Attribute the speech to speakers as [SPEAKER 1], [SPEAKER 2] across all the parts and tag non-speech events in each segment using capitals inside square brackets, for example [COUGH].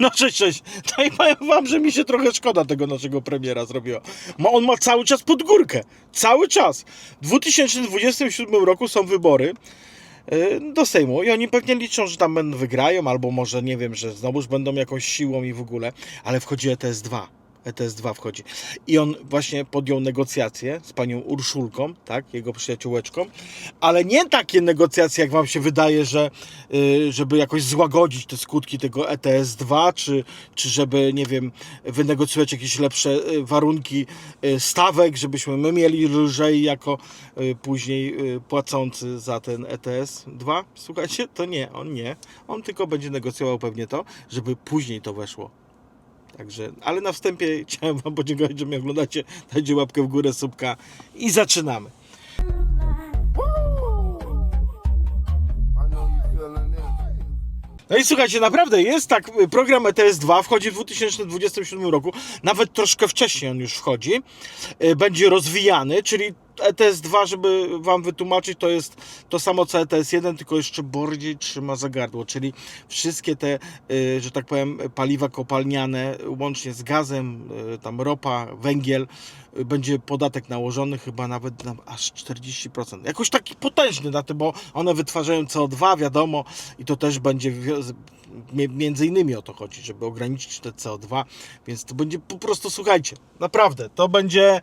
[SPEAKER 1] No cześć, cześć. No i powiem wam, że mi się trochę szkoda tego naszego premiera zrobiło. Ma, on ma cały czas pod górkę. Cały czas. W 2027 roku są wybory y, do Sejmu i oni pewnie liczą, że tam wygrają, albo może nie wiem, że znowuż będą jakąś siłą i w ogóle, ale wchodzi ETS 2. ETS 2 wchodzi. I on właśnie podjął negocjacje z panią Urszulką, tak, jego przyjaciółeczką, ale nie takie negocjacje, jak wam się wydaje, że y, żeby jakoś złagodzić te skutki tego ETS 2, czy, czy żeby, nie wiem, wynegocjować jakieś lepsze y, warunki y, stawek, żebyśmy my mieli lżej jako później płacący za ten ETS 2. Słuchajcie, to nie, on nie. On tylko będzie negocjował pewnie to, żeby później to weszło. Także, ale na wstępie [LAUGHS] chciałem Wam podziękować, że mnie oglądacie. Dajcie łapkę w górę, subka i zaczynamy. No i słuchajcie, naprawdę jest tak, program ETS 2 wchodzi w 2027 roku, nawet troszkę wcześniej on już wchodzi, Y, będzie rozwijany, czyli ETS 2, żeby Wam wytłumaczyć, to jest to samo co ETS 1, tylko jeszcze bardziej trzyma za gardło, czyli wszystkie te, y, że tak powiem, paliwa kopalniane, łącznie z gazem, y, tam ropa, węgiel, y, będzie podatek nałożony chyba nawet na aż 40%. Jakoś taki potężny na tym, bo one wytwarzają CO2, wiadomo, i to też będzie między innymi o to chodzi, żeby ograniczyć te CO2, więc to będzie po prostu, słuchajcie, naprawdę, to będzie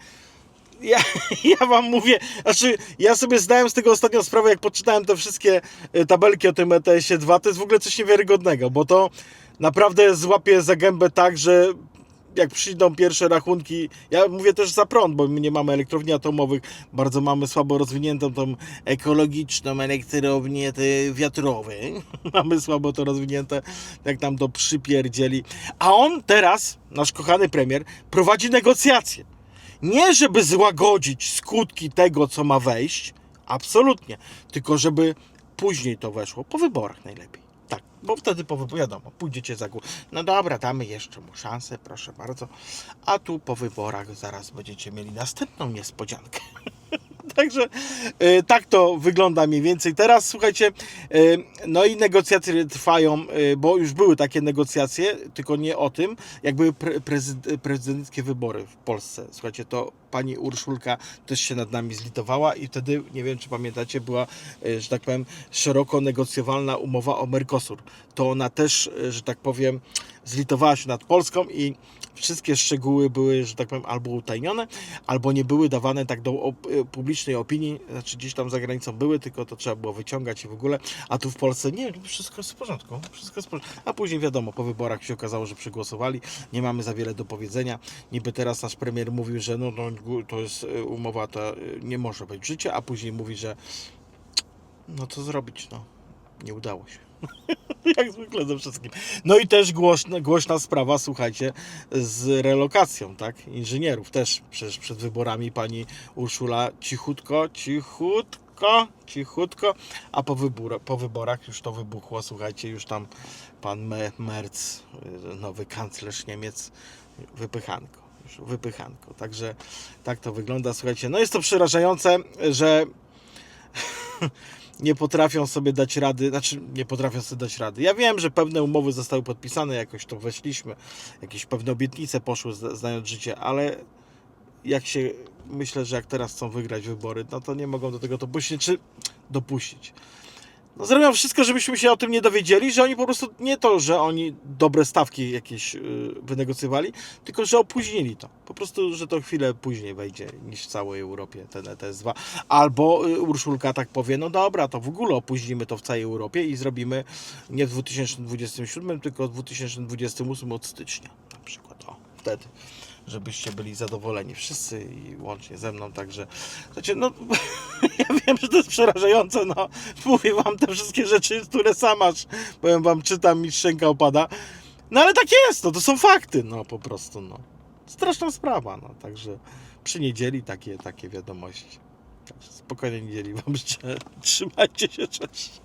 [SPEAKER 1] ja, [LAUGHS] ja wam mówię, znaczy ja sobie zdałem z tego ostatnio sprawę, jak poczytałem te wszystkie y, tabelki o tym ETS-ie 2, to jest w ogóle coś niewiarygodnego, bo to naprawdę złapie za gębę tak, że jak przyjdą pierwsze rachunki, ja mówię też za prąd, bo my nie mamy elektrowni atomowych, bardzo mamy słabo rozwiniętą tą ekologiczną elektrownię te wiatrowe. [LAUGHS] mamy słabo to rozwinięte, jak tam to przypierdzieli. A on teraz, nasz kochany premier, prowadzi negocjacje. Nie żeby złagodzić skutki tego, co ma wejść, absolutnie, tylko żeby później to weszło, po wyborach najlepiej. Tak, bo wtedy po wyborach, wiadomo, pójdziecie za górę. No dobra, damy jeszcze mu szansę, proszę bardzo. A tu po wyborach zaraz będziecie mieli następną niespodziankę. [LAUGHS] Także y, tak to wygląda mniej więcej. Teraz słuchajcie, y, no i negocjacje trwają, y, bo już były takie negocjacje, tylko nie o tym, jak były pre, prezyd, prezydenckie wybory w Polsce. Słuchajcie, to pani Urszulka też się nad nami zlitowała i wtedy, nie wiem czy pamiętacie, była, y, że tak powiem, szeroko negocjowalna umowa o Mercosur. To ona też, y, że tak powiem, zlitowała się nad Polską i wszystkie szczegóły były, że tak powiem, albo utajnione, albo nie były dawane tak do y, publicznej opinii, znaczy gdzieś tam za granicą były, tylko to trzeba było wyciągać i w ogóle, a tu w Polsce nie, wszystko jest w porządku, wszystko jest porządku. A później wiadomo, po wyborach się okazało, że przegłosowali, nie mamy za wiele do powiedzenia. Niby teraz nasz premier mówił, że no, no to jest y, umowa, to y, nie może być życie, a później mówi, że no co zrobić, no, nie udało się. [LAUGHS] Jak zwykle ze wszystkim. No i też głośna, głośna sprawa, słuchajcie, z relokacją, tak? Inżynierów też przecież przed wyborami pani Urszula cichutko, cichutko, cichutko, a po, po wyborach już to wybuchło, słuchajcie, już tam pan Me- Merz, y, nowy kanclerz Niemiec, wypychanko. Wypychanko. Także tak to wygląda, słuchajcie. No jest to przerażające, że [LAUGHS] nie potrafią sobie dać rady, znaczy nie potrafią sobie dać rady. Ja wiem, że pewne umowy zostały podpisane, jakoś to weszliśmy, jakieś pewne obietnice poszły, zna- znając życie, ale jak się, myślę, że jak teraz chcą wygrać wybory, no to nie mogą do tego dopuścić, czy dopuścić. No zrobią wszystko, żebyśmy się o tym nie dowiedzieli, że oni po prostu nie to, że oni dobre stawki jakieś yy, wynegocjowali, tylko że opóźnili to. Po prostu, że to chwilę później wejdzie niż w całej Europie ten ETS-2. Albo y, Urszulka tak powie, no dobra, to w ogóle opóźnimy to w całej Europie i zrobimy nie w 2027, tylko w 2028 od stycznia wtedy żebyście byli zadowoleni wszyscy i łącznie ze mną, także znaczy, no [LAUGHS] ja wiem, że to jest przerażające, no mówię wam te wszystkie rzeczy, które sam aż powiem wam, czytam mi szczęka opada, no ale tak jest, no to są fakty, no po prostu, no straszna sprawa, no także przy niedzieli takie, takie wiadomości. Także niedzieli wam życzę, [LAUGHS] trzymajcie się, cześć.